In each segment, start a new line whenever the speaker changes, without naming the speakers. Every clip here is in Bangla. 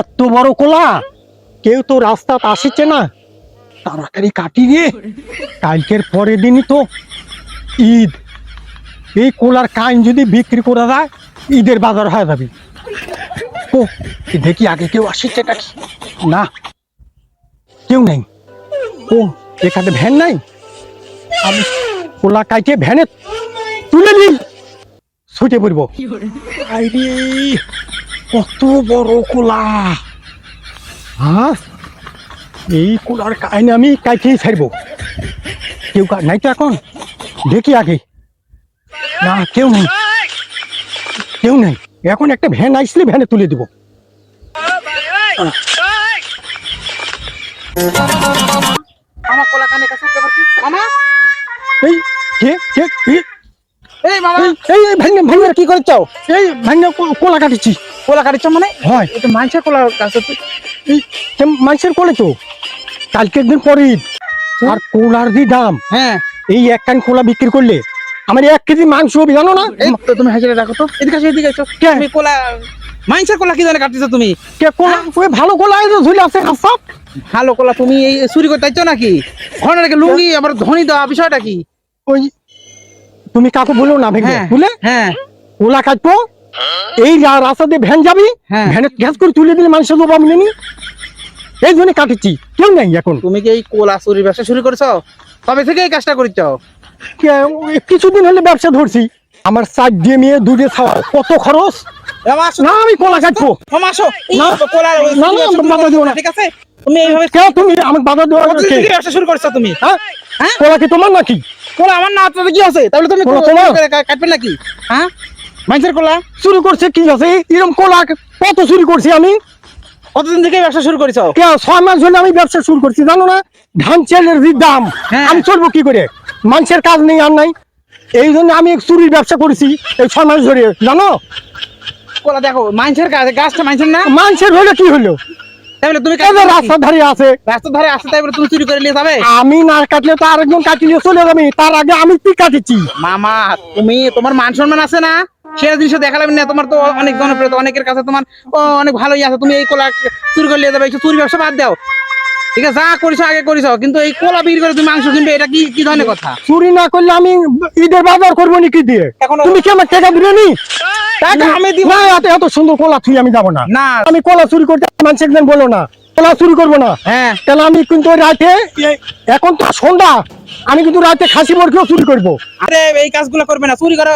এত বড় কোলা? কেউ তো রাস্তা আসছে না। তাড়াতাড়ি কাটি রে। কালকের পরের দিনই তো ঈদ। এই কোলার কাইন যদি বিক্রি করা যায়, ঈদের বাজার হয়ে যাবে। ও দেখি আগে কেউ আসছে নাকি? না, কেউ নেই। ও, এখানে ভ্যান নাই? আমি কোলা কাইটে ভ্যানে তুলে নিই। ছুটে পড়ব। আইরে কত বড় কোলা। হ্যাঁ এই কোলার কাহিনী আমি কাইতেই ছাড়বো। কেউ কা- নাই তো এখন? দেখি আগে। না কেউ নেই। কেউ নেই। এখন একটা ভ্যান আসলে ভ্যানে তুলে দেবো।
মামা কলা কানে কাছে
এই কে কে কে?
এই মামা।
এই ভাঙ্গে ভাঙ্গে
কি করছ?
এই ভাঙ্গে কোলা কাটিছি।
কলা কাটিছ মানে?
হয়।
এটা মাংসের কলা কাছে
এই মানুষের কোলে তো। কালকের দিন পরে। আর কোলার যে দাম
হ্যাঁ।
এই এক কান কোলা বিক্রি করলে আমার এক কেজি মাংস হবে জানো না?
তুমি হাজিরা রাখো তো। এদিকে আসো এদিকে আসো। তুমি কলা মাংসের কলা কি জানে কাটতেছো তুমি?
কে কোলা? ওই ভালো কোলা ঝুলে আছে রাস্তা
ভালো কলা তুমি এই চুরি করতে চাইছো নাকি? ঘরে লুঙ্গি আবার ধনী দেওয়া বিষয়টা কি?
ওই তুমি কাকু বলো না ভেঙে
হ্যাঁ
বুঝলে
হ্যাঁ।
কোলা কাটবো এই যা- রাস্তা দিয়ে ভ্যান যাবি?
হ্যাঁ।
ভ্যানে গ্যাস করে তুলে দিলে মানুষের আমি নেনি এই জন্য কাটেছি কেউ নেই এখন।
তুমি কি এই কোলা চুরি ব্যবসা শুরু করেছ? তবে থেকে এই কাজটা করেছ
কে- ওই কিছুদিন হলে ব্যবসা ধরছি। আমার চার দিয়ে মেয়ে দুধে খাওয়া কত খরচ? না আমি কোলা কাটবো। বাধা দিও না।
ঠিক আছে? তুমি এইভাবে
তুমি? আমার বাধা দেওয়া
শুরু করেছ তুমি?
হ্যাঁ?
হ্যাঁ?
কোলা কি তোমার নাকি?
কোলা আমার না আপনাদের কি আছে? তাহলে তুমি নাকি? হ্যাঁ? মাংসের কোলা
চুরি করছে কি আছে? এরকম কোলা কত চুরি করছি আমি?
কতদিন থেকে ব্যবসা শুরু করেছ?
কে ছয় মাস ধরে আমি ব্যবসা শুরু করছি জানো না? ধান চালের যে দাম।
হ্যাঁ।
আমি চলবো কি করে? মানুষের কাজ নেই আর নাই। এই জন্য আমি এক চুরির ব্যবসা করেছি এই ছয় মাস ধরে জানো?
কোলা দেখো মাংসের কাজ গাছটা মাংসের না?
মানুষের হলে কি হলো
তাহলে তুমি কেন?
রাস্তার ধারে আছে।
রাস্তার ধারে আসতে তাই বলে তুমি চুরি করে নিয়ে যাবে?
আমি না কাটলে তো আরেকজন কাটিয়ে চলে যাবে। তার আগে আমি কি কাটেছি?
মামা তুমি তোমার মান সম্মান আছে না? সেরা জিনিস দেখালাম না। তোমার তো অনেক জনপ্রিয়তা অনেকের কাছে তোমার অনেক ভালোই আছে। তুমি এই কোলা চুরি করে নিয়ে যাবে চুরি ব্যবসা বাদ দাও। ঠিক আছে যা করিছো আগে করিছো কিন্তু এই কোলা বিক্রি করে তুমি মাংস কিনবে এটা কি কি ধরনের কথা?
চুরি না করলে আমি ঈদের বাজার করব নি কি দিয়ে? তুমি কি আমার টাকা দিবে নি?
টাকা আমি দিব।
না এত এত সুন্দর কলা থুই আমি যাব না।
না।
আমি কলা চুরি করতে মানুষ একদিন বলো না। কলা চুরি করব না।
হ্যাঁ।
তাহলে আমি কিন্তু রাতে এখন তো সন্ধ্যা। আমি কিন্তু রাতে খাসি মুরগিও চুরি করব।
আরে এই কাজগুলো করবে না। চুরি করো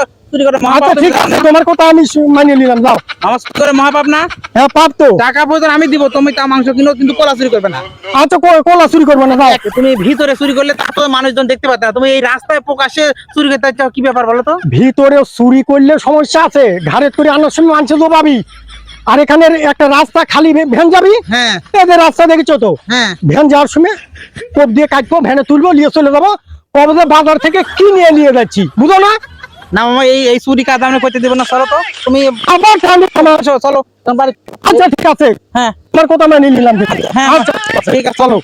আচ্ছা
করো
আছে।
না।
তোমার কথা আমি মানিয়ে নিলাম। যাও।
আমার করে মহাপাপ না?
হ্যাঁ পাপ তো।
টাকা পয়সা আমি দিব তুমি তা মাংস কিনো কিন্তু কোলা চুরি করবে না।
আচ্ছা কলা চুরি করব না।
তুমি ভিতরে চুরি করলে তা তো মানুষজন দেখতে পাবে না। তুমি এই রাস্তায় প্রকাশ্যে চুরি করতে কি ব্যাপার বলো তো?
ভিতরে চুরি করলে সমস্যা আছে। ঘাড়ে করে আনার সময় আনছে তো পাবি আর এখানে একটা রাস্তা খালি ভ্যান যাবি?
হ্যাঁ।
এদের রাস্তা দেখেছ তো?
হ্যাঁ।
ভ্যান যাওয়ার সময় কোপ দিয়ে কাটবো ভ্যানে তুলবো নিয়ে চলে যাব। কবে বাজার থেকে কি নিয়ে নিয়ে যাচ্ছি বুঝো না?
না মামা এই এই চুরি কাজ আমরা করতে দেবো না চলো তো। তুমি
আবার ঠান্ডা আমার
চলো তোমার
আচ্ছা ঠিক আছে।
হ্যাঁ।
তোমার কথা মানিয়ে নিলাম। ঠিক আছে।
হ্যাঁ
আচ্ছা ঠিক আছে
চলো।